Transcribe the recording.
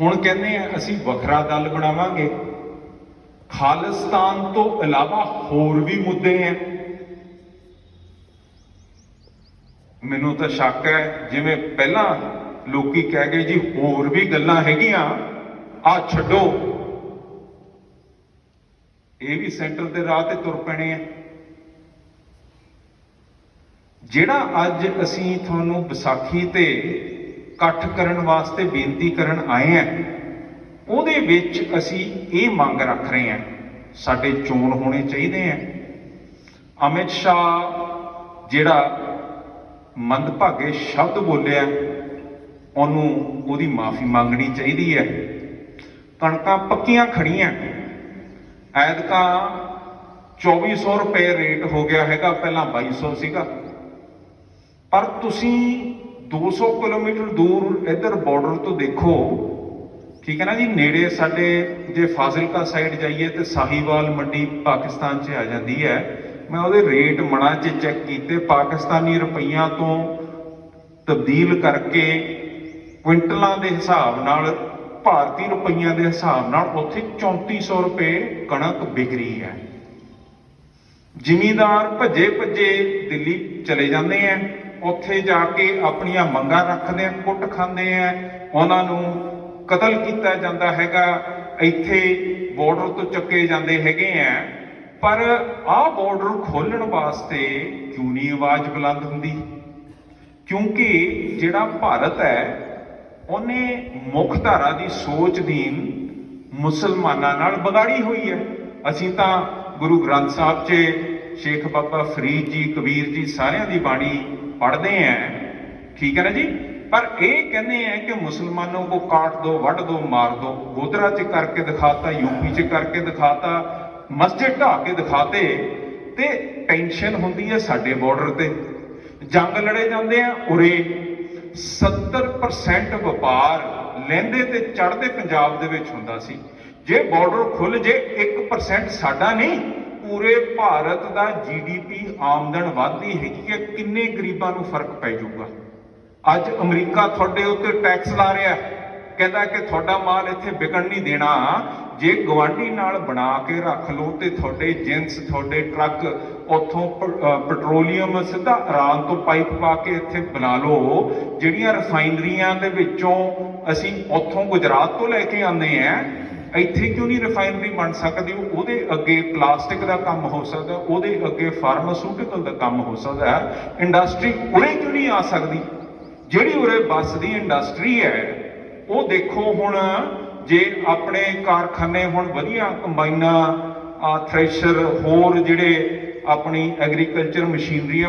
ਹੁਣ ਕਹਿੰਦੇ ਆ, ਅਸੀਂ ਵੱਖਰਾ ਦਲ ਬਣਾਵਾਂਗੇ। ਖਾਲਿਸਤਾਨ ਤੋਂ ਇਲਾਵਾ ਹੋਰ ਵੀ ਮੁੱਦੇ ਆ। ਮੈਨੂੰ ਤਾਂ ਸ਼ੱਕ ਹੈ, ਜਿਵੇਂ ਪਹਿਲਾਂ ਲੋਕੀ ਕਹਿ ਗਏ ਜੀ, ਹੋਰ ਵੀ ਗੱਲਾਂ ਹੈਗੀਆਂ, ਆ ਛੱਡੋ। ਇਹ ਵੀ ਸੈਂਟਰ ਦੇ ਰਾਹ ਤੇ ਤੁਰ ਪੈਣੇ ਆ। ਜਿਹੜਾ ਅੱਜ ਅਸੀਂ ਤੁਹਾਨੂੰ ਵਿਸਾਖੀ ਤੇ ਇਕੱਠ ਕਰਨ ਵਾਸਤੇ ਬੇਨਤੀ ਕਰਨ ਆਏ ਆ ਉਹਦੇ ਵਿੱਚ ਅਸੀਂ ਇਹ ਮੰਗ ਰੱਖ ਰਹੇ ਹਾਂ, ਸਾਡੇ ਚੋਣ ਹੋਣੇ ਚਾਹੀਦੇ ਆ ਅਮਿਤ ਸ਼ਾਹ ਜਿਹੜਾ ਮੰਦਭਾਗੇ ਸ਼ਬਦ ਬੋਲਿਆ, ਉਹਨੂੰ, ਉਹਦੀ ਮਾਫੀ ਮੰਗਣੀ ਚਾਹੀਦੀ ਹੈ। ਕਣਕਾਂ ਪੱਕੀਆਂ ਖੜੀਆਂ ਐਤਕਾਂ 2400 ਰੁਪਏ ਰੇਟ ਹੋ ਗਿਆ ਹੈਗਾ, ਪਹਿਲਾਂ 2200 ਸੀਗਾ। ਪਰ ਤੁਸੀਂ 200 ਕਿਲੋਮੀਟਰ ਦੂਰ ਇੱਧਰ ਬਾਰਡਰ ਤੋਂ ਦੇਖੋ, ਠੀਕ ਹੈ ਨਾ ਜੀ, ਨੇੜੇ ਸਾਡੇ ਜੇ ਫਾਜ਼ਿਲਕਾ ਸਾਈਡ ਜਾਈਏ ਤੇ ਸਾਹੀਵਾਲ ਮੰਡੀ ਪਾਕਿਸਤਾਨ 'ਚ ਆ ਜਾਂਦੀ ਹੈ। ਮੈਂ ਉਹਦੇ ਰੇਟ ਮਣਾ 'ਚ ਚੈੱਕ ਕੀਤੇ, ਪਾਕਿਸਤਾਨੀ ਰੁਪਈਆਂ ਤੋਂ ਤਬਦੀਲ ਕਰਕੇ ਕੁਇੰਟਲਾਂ ਦੇ ਹਿਸਾਬ ਨਾਲ, ਭਾਰਤੀ ਰੁਪਈਆਂ ਦੇ ਹਿਸਾਬ ਨਾਲ ਉੱਥੇ 3400 ਰੁਪਏ ਕਣਕ ਵਿਕ ਰਹੀ ਹੈ। ਜ਼ਿਮੀਦਾਰ ਭੱਜੇ ਭੱਜੇ ਦਿੱਲੀ ਚਲੇ ਜਾਂਦੇ ਆ ਉੱਥੇ ਜਾ ਕੇ ਆਪਣੀਆਂ ਮੰਗਾਂ ਰੱਖਦੇ ਆ, ਕੁੱਟ ਖਾਂਦੇ ਆ। ਉਹਨਾਂ ਨੂੰ ਕਤਲ ਕੀਤਾ ਜਾਂਦਾ ਹੈਗਾ। ਇੱਥੇ ਬਾਰਡਰ ਤੋਂ ਚੱਕੇ ਜਾਂਦੇ ਹੈਗੇ ਆ। ਪਰ ਆਹ ਬਾਰਡਰ ਖੋਲਣ ਵਾਸਤੇ ਕਿਉਂ ਨਹੀਂ ਆਵਾਜ਼ ਬੁਲੰਦ ਹੁੰਦੀ? ਕਿਉਂਕਿ ਜਿਹੜਾ ਭਾਰਤ ਹੈ, ਉਹਨੇ ਮੁੱਖ ਧਾਰਾ ਦੀ ਸੋਚ ਦੀ ਮੁਸਲਮਾਨਾਂ ਨਾਲ ਵਿਗਾੜੀ ਹੋਈ ਹੈ। ਅਸੀਂ ਤਾਂ ਗੁਰੂ ਗ੍ਰੰਥ ਸਾਹਿਬ 'ਚ ਸ਼ੇਖ ਬਾਬਾ ਫਰੀਦ ਜੀ, ਕਬੀਰ ਜੀ ਸਾਰਿਆਂ ਦੀ ਬਾਣੀ ਪੜ੍ਹਦੇ ਆਂ। ਠੀਕ ਹੈ ਨਾ ਜੀ? ਪਰ ਇਹ ਕਹਿੰਦੇ ਆ ਕਿ ਮੁਸਲਮਾਨੋਂ ਕੋ ਕਾਟ ਦੋ, ਵੱਢ ਦੋ, ਮਾਰ ਦੋ। ਗੋਦਰਾ 'ਚ ਕਰਕੇ ਦਿਖਾਤਾ, ਯੂਪੀ 'ਚ ਕਰਕੇ ਦਿਖਾਤਾ, ਮਸਜਿਦ ਢਾ ਕੇ ਦਿਖਾਤੇ ਤੇ ਟੈਨਸ਼ਨ ਹੁੰਦੀ ਹੈ ਸਾਡੇ ਬਾਰਡਰ ਤੇ। ਜੰਗ ਲੜੇ ਜਾਂਦੇ ਆ ਉਰੇ। 70% ਵਪਾਰ ਲੈਂਦੇ ਤੇ ਚੜਦੇ ਪੰਜਾਬ ਦੇ ਵਿੱਚ ਹੁੰਦਾ ਸੀ। ਜੇ ਬਾਰਡਰ ਖੁੱਲ ਜੇ 1% ਸਾਡਾ ਨਹੀਂ। ਪੂਰੇ ਭਾਰਤ ਦਾ ਜੀਡੀਪੀ ਆਮਦਨ ਵਧਦੀ ਹੈਗੀ ਹੈ, ਕਿੰਨੇ ਗਰੀਬਾਂ ਨੂੰ ਫ਼ਰਕ ਪੈ ਜਾਊਗਾ? ਅੱਜ ਅਮਰੀਕਾ ਤੁਹਾਡੇ ਉੱਤੇ ਟੈਕਸ ਲਾ ਰਿਹਾ ਕਹਿੰਦਾ ਕਿ ਤੁਹਾਡਾ ਮਾਲ ਇੱਥੇ ਵਿਕਣ ਨਹੀਂ ਦੇਣਾ। ਜੇ ਗਵਾਂਢੀ ਨਾਲ ਬਣਾ ਕੇ ਰੱਖ ਲਓ ਤੇ ਤੁਹਾਡੇ ਜਿੰਸ ਤੁਹਾਡੇ ਟਰੱਕ ਉੱਥੋਂ ਪੈਟਰੋਲੀਅਮ ਸਿੱਧਾ ਇਰਾਨ ਤੋਂ ਪਾਈਪ ਪਾ ਕੇ ਇੱਥੇ ਬਣਾ ਲਓ। ਜਿਹੜੀਆਂ ਰਿਫਾਈਨਰੀਆਂ ਦੇ ਵਿੱਚੋਂ ਅਸੀਂ ਉੱਥੋਂ ਗੁਜਰਾਤ ਤੋਂ ਲੈ ਕੇ ਆਉਂਦੇ ਆ ਇੱਥੇ ਕਿਉਂ ਨਹੀਂ ਰਿਫਾਈਨਰੀ ਬਣ ਸਕਦੀ? ਉਹਦੇ ਅੱਗੇ ਪਲਾਸਟਿਕ ਦਾ ਕੰਮ ਹੋ ਸਕਦਾ, ਉਹਦੇ ਅੱਗੇ ਫਾਰਮਾਸਿਊਟੀਕਲ ਦਾ ਕੰਮ ਹੋ ਸਕਦਾ ਹੈ। ਇੰਡਸਟਰੀ ਉਰੇ ਕਿਉਂ ਨਹੀਂ ਆ ਸਕਦੀ? ਜਿਹੜੀ ਉਰੇ ਬੱਸ ਦੀ ਇੰਡਸਟਰੀ ਹੈ, ਉਹ ਦੇਖੋ ਹੁਣ ਜੇ ਆਪਣੇ ਕਾਰਖਾਨੇ ਹੁਣ ਵਧੀਆ ਕੰਬਾਈਨਾਂ ਆ ਥ੍ਰੈਸ਼ਰ ਹੋਰ ਜਿਹੜੇ ਆਪਣੀ ਐਗਰੀਕਲਚਰ ਮਸ਼ੀਨਰੀ